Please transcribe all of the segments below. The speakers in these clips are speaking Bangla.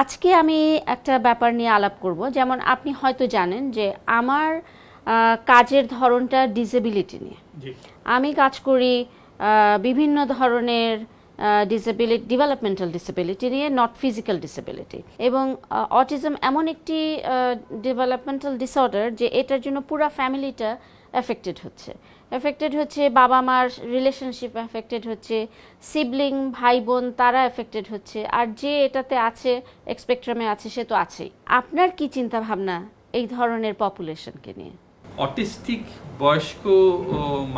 আজকে আমি একটা ব্যাপার নিয়ে আলাপ করব। যেমন আপনি হয়তো জানেন যে আমার কাজের ধরনটা ডিসেবিলিটি নিয়ে। আমি কাজ করি বিভিন্ন ধরনের ডিসেবিলিটি ডেভেলপমেন্টাল ডিসেবিলিটি নিয়ে নট ফিজিক্যাল ডিসেবিলিটি এবং অটিজম এমন একটি ডেভেলপমেন্টাল ডিসঅর্ডার যে এটার জন্য পুরো ফ্যামিলিটা এফেক্টেড হচ্ছে। এফেক্টেড হচ্ছে বাবা মার রিলেশনশিপ এফেক্টেড হচ্ছে সিবলিং ভাই বোন তারা এফেক্টেড হচ্ছে আর যে এটাতে আছে এক্সপেক্ট্রামে আছে সে তো আছেই। আপনার কি চিন্তা ভাবনা এই ধরনের পপুলেশনকে নিয়ে? অটিস্টিক বয়স্ক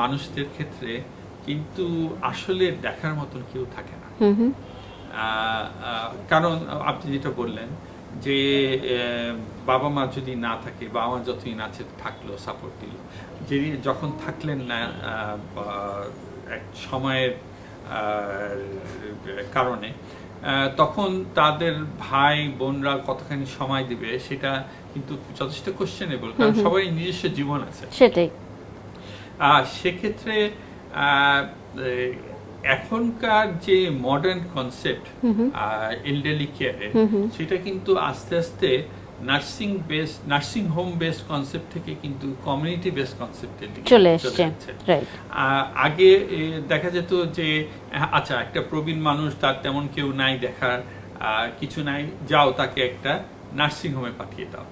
মানুষদের ক্ষেত্রে কিন্তু আসলে দেখার মতন কেউ থাকে না। কারণ আপনি যেটা বললেন যে বাবা মা যদি না থাকে বাবা মা যতই নাচে থাকল সাপোর্ট দিল। যিনি যখন থাকলেন না এক সময়ের কারণে তখন তাদের ভাই বোনরা কতখানি সময় দিবে সেটা কিন্তু যথেষ্ট কোশ্চেনেবল কারণ সবাই নিজস্ব জীবন আছে। সেটাই। সেক্ষেত্রে এখনকার যে মডার্ন কনসেপ্ট এলডারলি কেয়ারের সেটা কিন্তু আস্তে আস্তে nursing base nursing home base concept থেকে কিন্তু কমিউনিটি বেস কনসেপ্টের দিকে চলে এসছে। রাইট আগে দেখা যেত যে আচ্ছা একটা প্রবীণ মানুষ তার তেমন কেউ নাই দেখার আহ, কিছু নাই যাও তাকে একটা নার্সিং হোমে পাঠিয়ে দাও।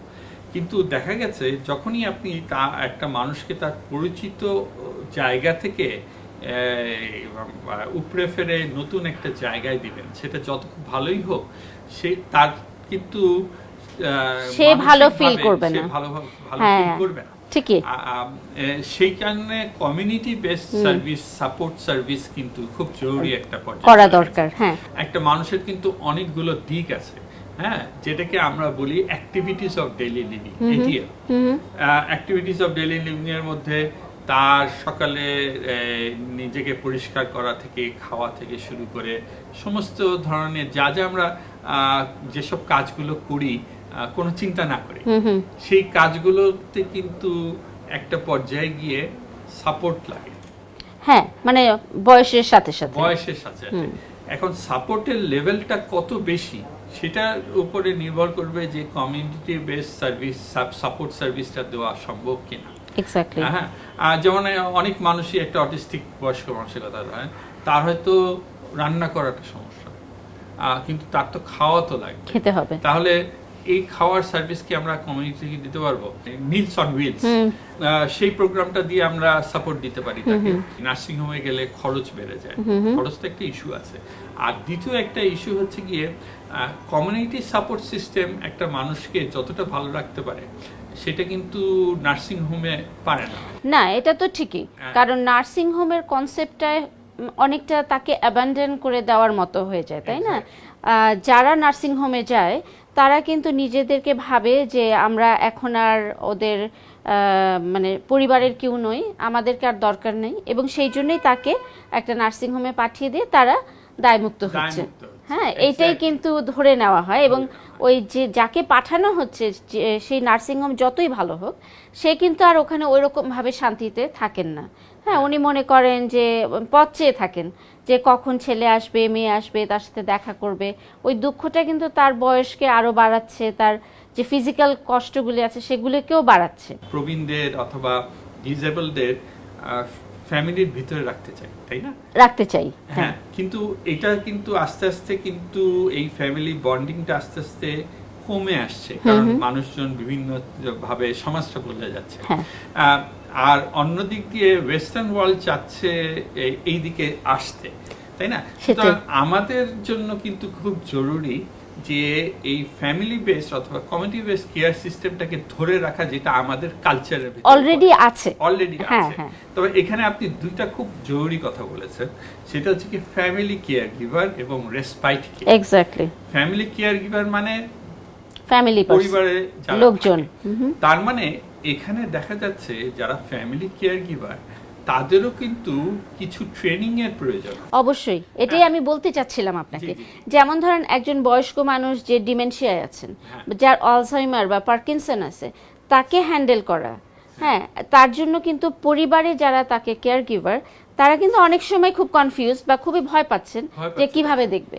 কিন্তু দেখা গেছে যখনই আপনি তা একটা মানুষকে তার পরিচিত জায়গা থেকে উপড়ে ফেরে নতুন একটা জায়গায় দিবেন। সেটা যত খুব ভালোই হোক সে তার কিন্তু সে ভালো মানসিকভাবে করবে না। ভালো ভালো হ্যাঁ। feel করবে না। ঠিকই। সেই কারণে community based service support service কিন্তু খুব জরুরি একটা করা দরকার হ্যাঁ। একটা মানুষের কিন্তু অনেকগুলো দিক আছে হ্যাঁ? যেটাকে আমরা বলি activities of daily living ATL activities of daily living এর মধ্যে তার সকালে নিজেকে পরিষ্কার করা থেকে খাওয়া থেকে শুরু করে সমস্ত ধরনের যা যা আমরা যেসব কাজগুলো করি কোনো চিন্তা না করে। সেই কাজগুলোতে কিন্তু একটা পর্যায়ে গিয়ে সাপোর্ট লাগে। হ্যাঁ মানে বয়সের সাথে সাথে। বয়সের সাথে সাথে। এখন সাপোর্টের লেভেলটা কত বেশি সেটার উপরে নির্ভর করবে যে কমিউনিটি বেস সার্ভিস সাপোর্ট সার্ভিসটা দেওয়া সম্ভব কিনা। এক্স্যাক্টলি হ্যাঁ আর যেমন অনেক মানুষই একটা অটিস্টিক বয়স্ক মানুষের কথা ধরেন তার হয়তো রান্না করাটা সমস্যা। কিন্তু তার তো খাওয়া তো লাগবে। খেতে হবে। তাহলে এই খাওয়ার সার্ভিস কি আমরা কমিউনিটিকে দিতে পারব? মিলস অন হুইলস সেই প্রোগ্রামটা দিয়ে আমরা সাপোর্ট দিতে পারি তাকে। নার্সিং হোমে গেলে খরচ বেড়ে যায়। খরচ তো একটা ইস্যু আছে। আর দ্বিতীয় একটা ইস্যু হচ্ছে গিয়ে কমিউনিটি সাপোর্ট সিস্টেম একটা মানুষকে যতটা ভালো রাখতে পারে সেটা কিন্তু নার্সিং হোমে পারে না। না এটা তো ঠিকই। হ্যাঁ। কারণ নার্সিং হোমের কনসেপ্টটায় অনেকটা তাকে অ্যাবান্ডন করে দেওয়ার মতো হয়ে যায় তাই না? যারা নার্সিং হোমে যায় তারা কিন্তু নিজেদেরকে ভাবে যে আমরা এখন আর ওদের মানে পরিবারের কেউ নই আমাদেরকে আর দরকার নেই। এবং সেই জন্যই তাকে একটা নার্সিং হোমে পাঠিয়ে দিয়ে তারা দায়মুক্ত হচ্ছে। হ্যাঁ এইটাই কিন্তু ধরে নেওয়া হয় এবং ওই যে যাকে পাঠানো হচ্ছে সেই নার্সিংহোম যতই ভালো হোক সে কিন্তু আর ওখানে ওই রকম ভাবে শান্তিতে থাকেন না। হ্যাঁ উনি মনে করেন যে পথ চেয়ে থাকেন যে কখন ছেলে আসবে মেয়ে আসবে তার সাথে দেখা করবে। ওই দুঃখটা কিন্তু তার বয়সকে আরও বাড়াচ্ছে তার যে ফিজিক্যাল কষ্টগুলি আছে সেগুলোকেও বাড়াচ্ছে। প্রবীণদের অথবা ডিজেবলদের ফ্যামিলির ভিতরে রাখতে চাই তাই না? রাখতে চাই হ্যাঁ। হ্যাঁ কিন্তু এটা কিন্তু আস্তে আস্তে কিন্তু এই ফ্যামিলি বন্ডিংটা আস্তে আস্তে কমে আসছে কারণ মানুষজন বিভিন্ন ভাবে সমাজটা বদলে যাচ্ছে। হ্যাঁ। আর অন্য দিক দিয়ে ওয়েস্টার্ন ওয়ার্ল্ড চাচ্ছে এই- দিকে আসতে তাই না? সুতরাং আমাদের জন্য কিন্তু খুব জরুরি যে এই ফ্যামিলি বেস অথবা কমিউনিটি বেস কেয়ার সিস্টেমটাকে ধরে রাখা যেটা আমাদের কালচারের অলরেডি আছে। অলরেডি হ্যাঁ, আছে। হ্যাঁ। তবে এখানে আপনি দুইটা খুব জরুরি কথা বলেছেন। সেটা হচ্ছে কি ফ্যামিলি কেয়ার গিভার এবং respite care exactly family caregiver মানে ফ্যামিলি পরিবারে যারা লোকজন। তার মানে এখানে দেখা যাচ্ছে যারা ফ্যামিলি কেয়ার গিভার তাদেরও কিন্তু কিছু ট্রেনিং এর প্রয়োজন অবশ্যই এটাই আমি বলতে চাচ্ছিলাম আপনাকে হ্যাঁ। যেমন ধরেন একজন বয়স্ক মানুষ যে ডিমেনশিয়ায় আছেন হ্যাঁ। যার অলসাইমার বা পার্কিনসন আছে তাকে হ্যান্ডেল করা হ্যাঁ তার জন্য কিন্তু পরিবারে যারা তাকে কেয়ার গিভার তারা কিন্তু অনেক সময় খুব কনফিউজ বা খুবই ভয় পাচ্ছেন যে কীভাবে দেখবে?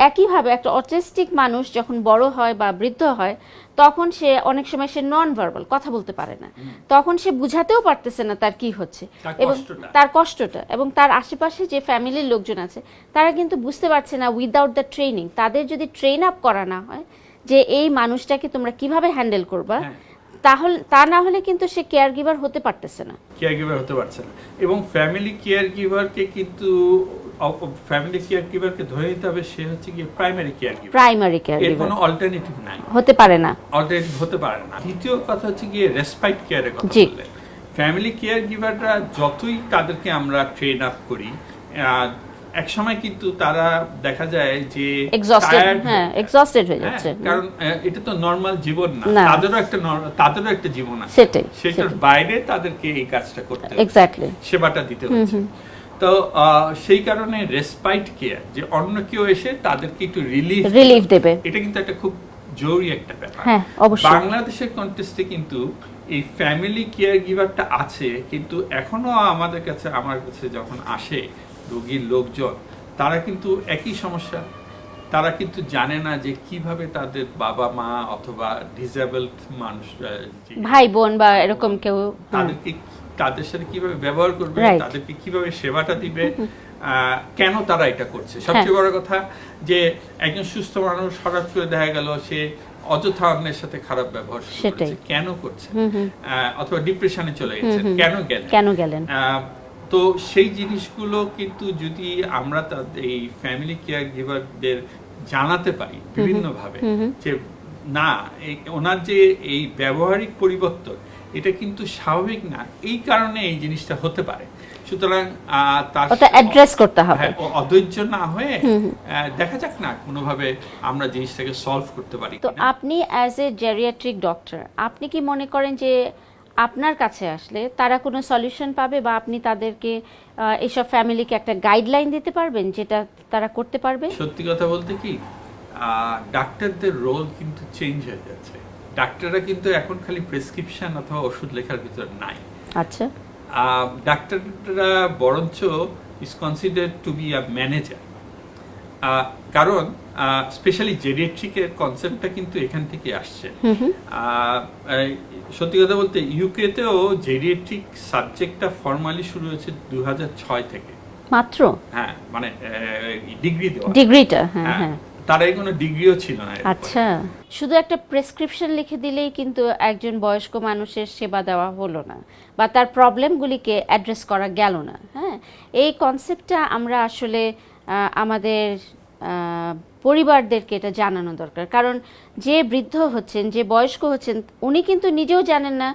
একইভাবে একটা অটিস্টিক মানুষ যখন বড় হয় বা বৃদ্ধ হয় তখন সে অনেক সময় সে নন ভার্বাল কথা বলতে পারে না। তখন সে বুঝাতেও পারতেছে না তার কি হচ্ছে। এবং তার কষ্টটা এবং তার আশেপাশে যে ফ্যামিলির লোকজন আছে তারা কিন্তু বুঝতে পারছে না উইদাউট দ্য ট্রেনিং তাদের যদি ট্রেন আপ করা না হয় যে এই মানুষটাকে তোমরা কীভাবে হ্যান্ডেল করবা হ্যাঁ। তাহলে তা না হলে কিন্তু সে কেয়ার গিভার হতে পারতেছে না। কেয়ার গিভার হতে পারছে না। এবং ফ্যামিলি কেয়ার গিভারকে কিন্তু ফ্যামিলি কেয়ার গিভারকে ধরে নিতে হবে সে হচ্ছে primary care giver primary care giver কোনো অল্টারনেটিভ নাই। হতে পারে না। অল্টারনেটিভ হতে পারে না। দ্বিতীয় কথা হচ্ছে রেসপাইট কেয়ারের কথা। বললেন। ফ্যামিলি কেয়ার গিভাররা যতই তাদেরকে আমরা ট্রেন আপ করি এক সময় কিন্তু তারা দেখা যায় যে এক্সস্টেড হ্যাঁ হয়ে হয়ে যাচ্ছে। কারণ এটা তো নর্মাল জীবন না। না। তাদেরও একটা তাদেরও একটা জীবন আছে। সেটাই সেটার বাইরে তাদেরকে এই কাজটা করতে এক্স্যাক্টলি সেবাটা দিতে হচ্ছে। তো সেই কারণে রেসপাইট কেয়ার যে অন্য কেউ এসে তাদেরকে একটু রিলিফ রিলিফ দেবে। এটা কিন্তু একটা খুব জরুরি একটা ব্যাপার। হ্যাঁ অবশ্যই। বাংলাদেশের কন্টেস্টে কিন্তু এই ফ্যামিলি কেয়ার গিভারটা আছে কিন্তু এখনও আমাদের কাছে আমার কাছে যখন আসে রোগীর লোকজন তারা কিন্তু একই সমস্যা। তারা কিন্তু জানে না যে কীভাবে তাদের বাবা মা অথবা ডিসেবলড মানুষ ভাই বোন বা এরকম কেউ তাদেরকে তাদের সাথে কীভাবে ব্যবহার করবে. তাদেরকে কীভাবে সেবাটা দিবে কেন তারা এটা করছে? সবচেয়ে বড় কথা যে একজন সুস্থ মানুষ হঠাৎ করে দেখা গেল সে অযথা অন্যের সাথে খারাপ ব্যবহার শুরু কেন করছে? অথবা ডিপ্রেশনে চলে গেছে। কেন গেল কেন গেলেন? তো সেই জিনিসগুলো কিন্তু যদি আমরা তাদের এই ফ্যামিলি কেয়ার গিভারদের জানাতে পারি বিভিন্ন ভাবে যে না ওনার যে এই ব্যবহারিক পরিবর্তন এটা কিন্তু স্বাভাবিক না। এই কারণে এই জিনিসটা হতে পারে। সুতরাং তার ওটা অ্যাড্রেস করতে হবে। হ্যাঁ, অধৈর্য না হয়ে দেখা যাক না কোনোভাবে আমরা জিনিসটাকে সলভ করতে পারি তো আপনি অ্যাজ এ জেরিয়াট্রিক ডক্টর আপনি কি মনে করেন যে আপনার কাছে আসলে তারা কোনো সলিউশন পাবে বা আপনি তাদেরকে এইসব ফ্যামিলিকে একটা গাইডলাইন দিতে পারবেন যেটা তারা করতে পারবে? সত্যি কথা বলতে কি আহ, ডাক্তারদের রোল কিন্তু চেঞ্জ হয়ে যাচ্ছে। ডাক্তাররা কিন্তু এখন খালি প্রেসক্রিপশন অথবা ওষুধ লেখার ভিতর নাই। আচ্ছা। ডাক্তাররা বরঞ্চ is consider to be a manager কারণ স্পেশালি জেরিয়াট্রিকের কনসেপ্টটা কিন্তু এখান থেকে আসছে। সত্যি কথা বলতে ইউকেতেও জেরিয়াট্রিক সাবজেক্টটা ফর্মালি শুরু হয়েছে দু হাজার ছয় থেকে। মাত্র? হ্যাঁ মানে ডিগ্রি দেওয়া। ডিগ্রিটা হ্যাঁ হ্যাঁ, হ্যাঁ। তার আগে কোনো ডিগ্রিও ছিল না আচ্ছা। শুধু একটা প্রেসক্রিপশন লিখে দিলেই কিন্তু একজন বয়স্ক মানুষের সেবা দেওয়া হলো না বা তার প্রবলেমগুলিকে অ্যাড্রেস করা গেল না হ্যাঁ? এই কনসেপ্টটা আমরা আসলে আমাদের পরিবারদেরকে এটা জানানো দরকার। কারণ যে বৃদ্ধ হচ্ছেন, যে বয়স্ক হচ্ছেন, উনি কিন্তু নিজেও জানেন না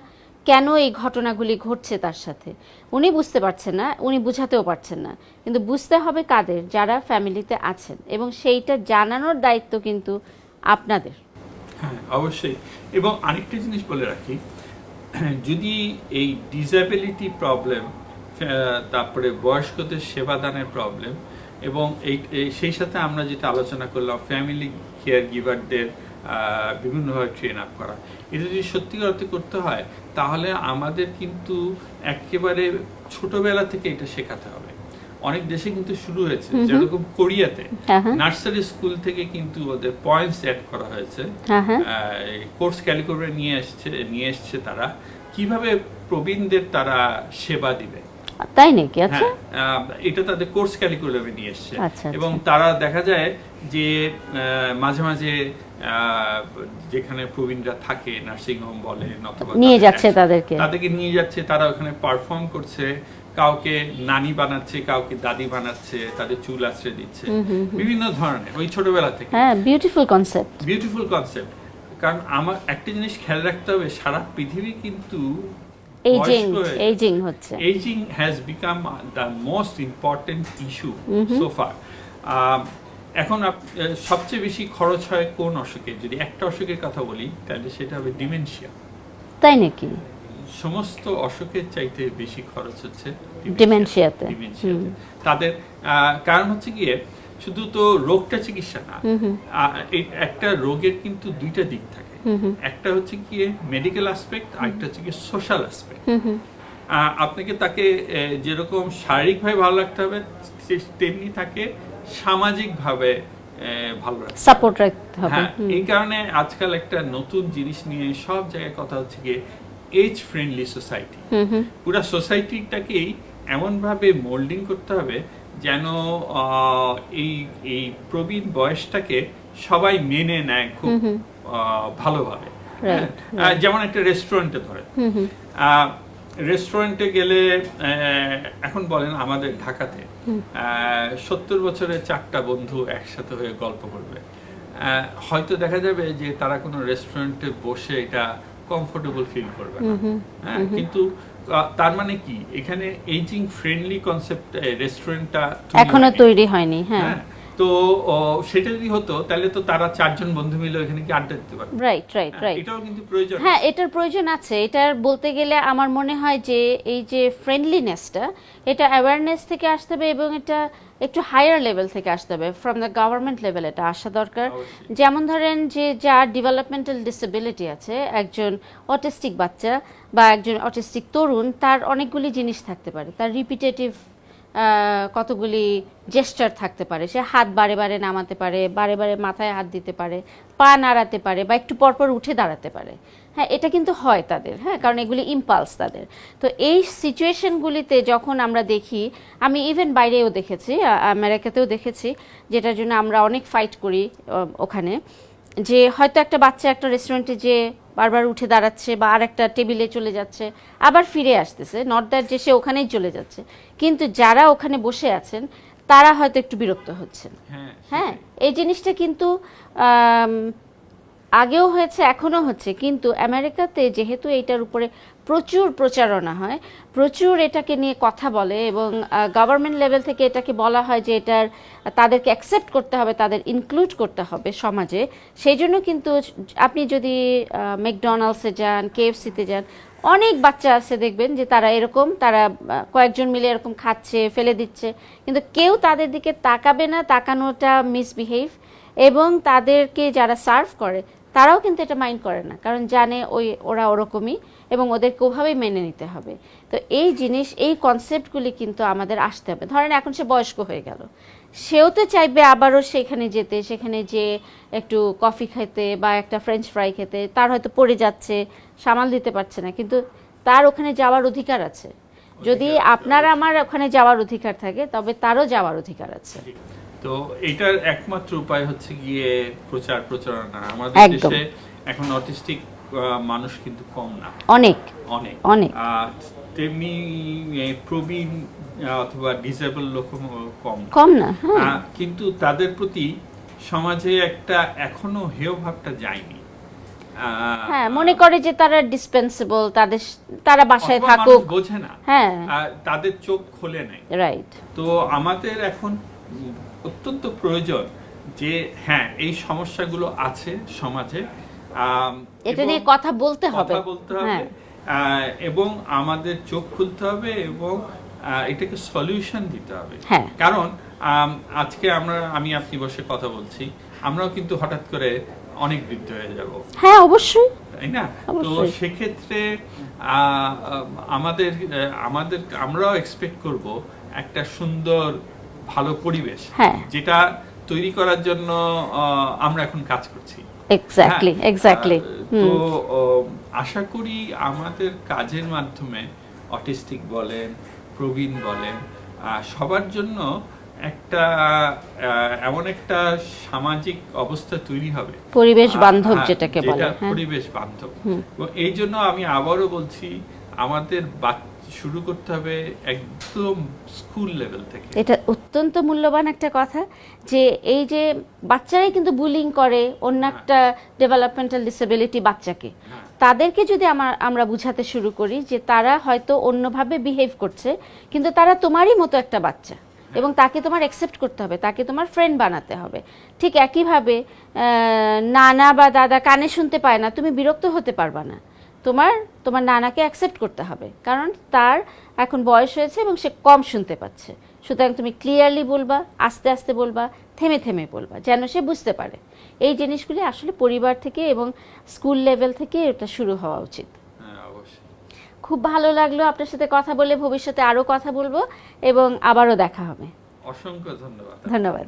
কেন এই ঘটনাগুলি ঘটছে তার সাথে? উনি বুঝতে পারছেন না, উনি বুঝাতেও পারছেন না। কিন্তু বুঝতে হবে কাদের? যারা ফ্যামিলিতে আছেন। এবং সেইটা জানানোর দায়িত্ব কিন্তু আপনাদের। হ্যাঁ অবশ্যই। এবং আরেকটা জিনিস বলে রাখি, যদি এই ডিসএবিলিটি প্রবলেম তারপরে বয়স্কদের সেবাদানের প্রবলেম এবং এই সেই সাথে আমরা যেটা আলোচনা করলাম ফ্যামিলি কেয়ার গিভারদের বিভিন্নভাবে ট্রেন আপ করা। এটা যদি সত্যি অর্থে করতে হয় তাহলে আমাদের কিন্তু একেবারে ছোটবেলা থেকে এটা শেখাতে হবে। অনেক দেশে কিন্তু শুরু হয়েছে যেরকম কোরিয়াতে হ্যাঁ, হ্যাঁ। নার্সারি স্কুল থেকে কিন্তু ওদের পয়েন্টস অ্যাড করা হয়েছে। হ্যাঁ, হ্যাঁ। কোর্স ক্যালিকুলারে নিয়ে এসছে নিয়ে এসছে তারা। কীভাবে প্রবীণদের তারা সেবা দিবে? তাই নাকি? আচ্ছা। হ্যাঁ এটা তাদের কোর্স ক্যালিকুলামে নিয়ে এসছে। আচ্ছা, এবং তারা দেখা যায় যে মাঝে মাঝে যেখানে প্রবীণরা থাকে নার্সিং হোম বলেন অথবা নিয়ে যাচ্ছে তাদেরকে। তাদেরকে নিয়ে যাচ্ছে তারা ওখানে পারফর্ম করছে কাউকে নানি বানাচ্ছে কাউকে দাদি বানাচ্ছে তাদের চুল আশ্রয় দিচ্ছে। বিভিন্ন ধরনের ওই ছোটবেলা থেকে। হ্যাঁ বিউটিফুল কনসেপ্ট বিউটিফুল কনসেপ্ট কারণ আমার একটা জিনিস খেয়াল রাখতে হবে সারা পৃথিবী কিন্তু হয়ে- এইজিং হচ্ছে। Become uh, the most important issue so far. Um, এখন সবচেয়ে বেশি খরচ হয় কোন অসুখে যদি একটা অসুখের কথা বলি তাহলে সেটা হবে ডিমেনশিয়া। তাই নাকি? সমস্ত অসুখের চাইতে বেশি খরচ হচ্ছে ডিমেনশিয়াতে। তাদের কারণ হচ্ছে গিয়ে শুধু তো রোগটা চিকিৎসা না একটা রোগের কিন্তু দুইটা দিক থাকে। একটা হচ্ছে কি মেডিকেল অ্যাসপেক্ট আর একটা হচ্ছে কি সোশ্যাল অ্যাসপেক্ট আপনাকে তাকে যেরকম শারীরিকভাবে ভালো রাখতে হবে তেমনি তাকে সামাজিকভাবে ভালো সাপোর্ট রাখতে হবে হ্যাঁ এই কারণে আজকাল একটা নতুন জিনিস নিয়ে সব জায়গায় কথা হচ্ছে গিয়ে এজ ফ্রেন্ডলি সোসাইটি পুরো সোসাইটিটাকেই এমনভাবে মোল্ডিং করতে হবে যেন এই এই প্রবীণ বয়সটাকে সবাই মেনে নেয় খুব ভালোভাবে। হ্যাঁ? যেমন একটা রেস্টুরেন্টে ধরে রেস্টুরেন্টে গেলে এখন বলেন আমাদের ঢাকাতে সত্তর বছরের চারটা বন্ধু একসাথে হয়ে গল্প করবে। আহ, হয়তো দেখা যাবে যে তারা কোনো রেস্টুরেন্টে বসে এটা কমফোর্টেবল ফিল করবে না। হ্যাঁ কিন্তু তার মানে কি? এখানে এইজিং ফ্রেন্ডলি কনসেপ্ট রেস্টুরেন্টটা এখনও তৈরি হয়নি হ্যাঁ। হ্যাঁ তো সেটা যদি হতো তাহলে তো তারা চারজন বন্ধু মিলে এখানে কি আড্ডা দিতে পারবে রাইট রাইট রাইট এটাও কিন্তু প্রয়োজন হ্যাঁ এটার প্রয়োজন আছে। এটার বলতে গেলে আমার মনে হয় যে এই যে ফ্রেন্ডলিনেসটা এটা অ্যাওয়ারনেস থেকে আসতে হবে এবং এটা একটু হায়ার লেভেল থেকে আসতে হবে। ফ্রম দ্য গভর্নমেন্ট লেভেল এটা আসা দরকার। যেমন ধরেন যে যার ডেভেলপমেন্টাল ডিসেবিলিটি আছে একজন অটিস্টিক বাচ্চা বা একজন অটিস্টিক তরুণ তার অনেকগুলি জিনিস থাকতে পারে। তার রিপিটেটিভ কতগুলি জেস্টার থাকতে পারে। সে হাত বারে বারে নামাতে পারে, বারে বারে মাথায় হাত দিতে পারে, পা নাড়াতে পারে বা একটু পরপর উঠে দাঁড়াতে পারে। হ্যাঁ এটা কিন্তু হয় তাদের হ্যাঁ কারণ এগুলি ইম্পালস তাদের। তো এই সিচুয়েশনগুলিতে যখন আমরা দেখি, আমি ইভেন বাইরেও দেখেছি আমেরিকাতেও দেখেছি, যেটার জন্য আমরা অনেক ফাইট করি ওখানে, যে হয়তো একটা বাচ্চা একটা রেস্টুরেন্টে যে বারবার উঠে দাঁড়াচ্ছে বা আর একটা টেবিলে চলে যাচ্ছে আবার ফিরে আসতেছে। নট দ্যাট যে সে ওখানেই চলে যাচ্ছে। কিন্তু যারা ওখানে বসে আছেন তারা হয়তো একটু বিরক্ত হচ্ছেন। হ্যাঁ হ্যাঁ এই জিনিসটা কিন্তু আগেও হয়েছে, এখনও হচ্ছে। কিন্তু আমেরিকাতে যেহেতু এইটার উপরে প্রচুর প্রচারণা হয়, প্রচুর এটাকে নিয়ে কথা বলে এবং গভর্নমেন্ট লেভেল থেকে এটাকে বলা হয় যে এটার, তাদেরকে অ্যাকসেপ্ট করতে হবে, তাদের ইনক্লুড করতে হবে সমাজে। সেই জন্য কিন্তু আপনি যদি ম্যাকডোনাল্ডসে যান, কেএফসিতে যান, অনেক বাচ্চা আছে দেখবেন যে তারা এরকম, তারা কয়েকজন মিলে এরকম খাচ্ছে, ফেলে দিচ্ছে। কিন্তু কেউ তাদের দিকে তাকাবে না, তাকানোটা মিসবিহেভ এবং তাদেরকে যারা সার্ভ করে তারাও কিন্তু এটা মাইন্ড করে না কারণ জানে ওই ওরা ওরকমই এবং ওদেরকে ওভাবেই মেনে নিতে হবে। তো এই জিনিস এই কনসেপ্টগুলি কিন্তু আমাদের আসতে হবে। ধরেন এখন সে বয়স্ক হয়ে গেল। সেও তো চাইবে আবারও সেখানে যেতে সেখানে যে একটু কফি খেতে বা একটা ফ্রেঞ্চ ফ্রাই খেতে তার হয়তো পড়ে যাচ্ছে সামাল দিতে পারছে না কিন্তু তার ওখানে যাওয়ার অধিকার আছে। যদি আপনার আমার ওখানে যাওয়ার অধিকার থাকে তবে তারও যাওয়ার অধিকার আছে। তো এটার একমাত্র উপায় হচ্ছে গিয়ে প্রচার প্রচারণা। আমাদের দেশে এখন অটিস্টিক মানুষ কিন্তু কম না। অনেক। অনেক। অনেক। তেমনি প্রবীণ অথবা ডিসেবল লোক কম। কম না হ্যাঁ। কিন্তু তাদের প্রতি সমাজে একটা এখনও হেয় ভাবটা যায়নি। হ্যাঁ মনে করে যে তারা ডিসপেন্সেবল তাদের তারা বাসায় থাকুক। বোঝে না। হ্যাঁ। আর তাদের চোখ খোলে নাই। রাইট তো আমাদের এখন অত্যন্ত প্রয়োজন যে হ্যাঁ এই সমস্যাগুলো আছে সমাজে এটা নিয়ে কথা বলতে হবে। কথা বলতে হবে। হ্যাঁ। এবং আমাদের চোখ খুলতে হবে এবং এটাকে সলিউশন দিতে হবে। হ্যাঁ। কারণ আজকে আমরা আমি আপনি বসে কথা বলছি আমরাও কিন্তু হঠাৎ করে অনেক বৃদ্ধ হয়ে যাব। হ্যাঁ অবশ্যই। তাই না? তো সেক্ষেত্রে আহ, আমাদের আমাদের আমরাও এক্সপেক্ট করব একটা সুন্দর ভালো পরিবেশ হ্যাঁ। যেটা তৈরি করার জন্য আমরা এখন কাজ করছি। এক্স্যাক্টলি এক্স্যাক্টলি তো আশা করি আমাদের কাজের মাধ্যমে অটিস্টিক বলেন প্রবীণ বলেন সবার জন্য একটা এমন একটা সামাজিক অবস্থা তৈরি হবে। পরিবেশ বান্ধব হ্যাঁ, যেটাকে বলে হ্যাঁ। পরিবেশ বান্ধব। এবং এই জন্য আমি আবারও বলছি আমাদের শুরু করতে হবে একদম স্কুল লেভেল থেকে। এটা অত্যন্ত মূল্যবান একটা কথা যে এই যে বাচ্চারাই কিন্তু বুলিং করে অন্য একটা ডেভেলপমেন্টাল ডিসেবিলিটি বাচ্চাকে। হ্যাঁ। তাদেরকে যদি আমার আমরা বুঝাতে শুরু করি যে তারা হয়তো অন্যভাবে বিহেভ করছে কিন্তু তারা তোমারই মতো একটা বাচ্চা এবং তাকে তোমার অ্যাকসেপ্ট করতে হবে তাকে তোমার ফ্রেন্ড বানাতে হবে। ঠিক একইভাবে নানা বা দাদা কানে শুনতে পায় না তুমি বিরক্ত হতে পারবা না। তোমার তোমার নানাকে অ্যাকসেপ্ট করতে হবে। কারণ তার এখন বয়স হয়েছে এবং সে কম শুনতে পাচ্ছে। সুতরাং তুমি ক্লিয়ারলি বলবা আস্তে আস্তে বলবা থেমে থেমে বলবা যেন সে বুঝতে পারে। এই জিনিসগুলি আসলে পরিবার থেকে এবং স্কুল লেভেল থেকে এটা শুরু হওয়া উচিত। হ্যাঁ খুব ভালো লাগল আপনার সাথে কথা বলে ভবিষ্যতে আরও কথা বলব এবং আবারও দেখা হবে। অসংখ্য ধন্যবাদ। ধন্যবাদ।